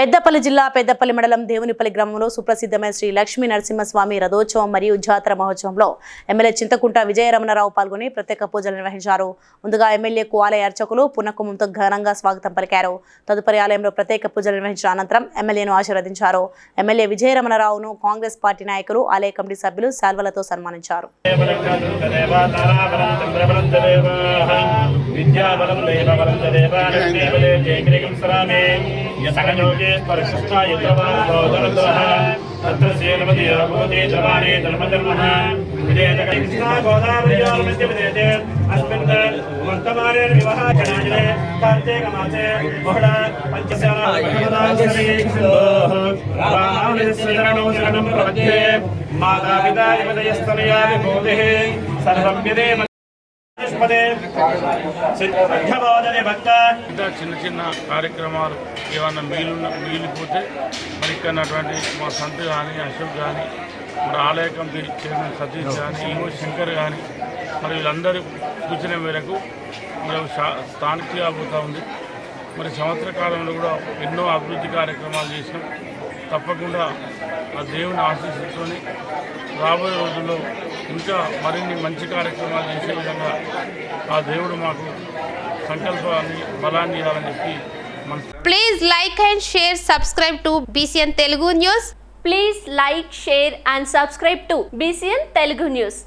పెద్దపల్లి జిల్లా పెద్దపల్లి మండలం దేవునిపల్లి గ్రామంలో సుప్రసిద్ధమైన శ్రీ లక్ష్మీ నరసింహస్వామి రథోత్సవం మరియు జాతర మహోత్సవంలో ఎమ్మెల్యే చింతకుంట విజయరమణరావు పాల్గొని ప్రత్యేక పూజలు నిర్వహించారు ముందుగా ఎమ్మెల్యేకు ఆలయ అర్చకులు పునకుమంతో ఘనంగా స్వాగతం పలికారు తదుపరి ఆలయంలో ప్రత్యేక పూజలు నిర్వహించిన అనంతరం ఎమ్మెల్యేను ఆశీర్వదించారు ఎమ్మెల్యే విజయరమణరావును కాంగ్రెస్ పార్టీ నాయకులు ఆలయ కమిటీ సభ్యులు శాల్వలతో సన్మానించారు విద్యాబలం దేవబలం దేవాలక్ష్మీపదే జయగ్రీకం స్మరామి యసకయోగే పరిశుద్ధ యుద్ధవాదోదరదోహ తత్ర సేనమతి భూతి ధర్మాణి ధర్మధర్మః విజేత కృష్ణా గోదావరియోర్ మధ్య విజేతే అస్మిన్ వర్తమానే వివాహ జనాజనే కార్తీక మాసే బహుళ పంచశాల భగవదాశ్రీ సింధోః రామానుజస్సరణో శరణం ప్రపద్యే మాతా పితా యమదయస్తనయా విభూతిః సర్వం విదేమ అధ్యబోధనే భక్త ఇంకా చిన్న చిన్న కార్యక్రమాలు ఏమన్నా మీలున్న మిగిలిపోతే మరి ఇక్కడ మా సంత కానీ అశోక్ కానీ మన ఆలయ కమిటీ చైర్మన్ సతీష్ కానీ ఈవో శంకర్ కానీ మరి వీళ్ళందరూ సూచన మేరకు మరి శా- పోతూ ఉంది. మరి సంవత్సర కాలంలో కూడా ఎన్నో అభివృద్ధి కార్యక్రమాలు చేసినాం. తప్పకుండా ఆ దేవుని ఆశీస్సుకొని రాబోయే రోజుల్లో ఇంకా మరిన్ని మంచి కార్యక్రమాలు చేసే విధంగా ఆ దేవుడు మాకు సంకల్పాన్ని బలాన్ని ఇవ్వాలని చెప్పి please like and share subscribe to BCN Telugu news please like share and subscribe to BCN Telugu news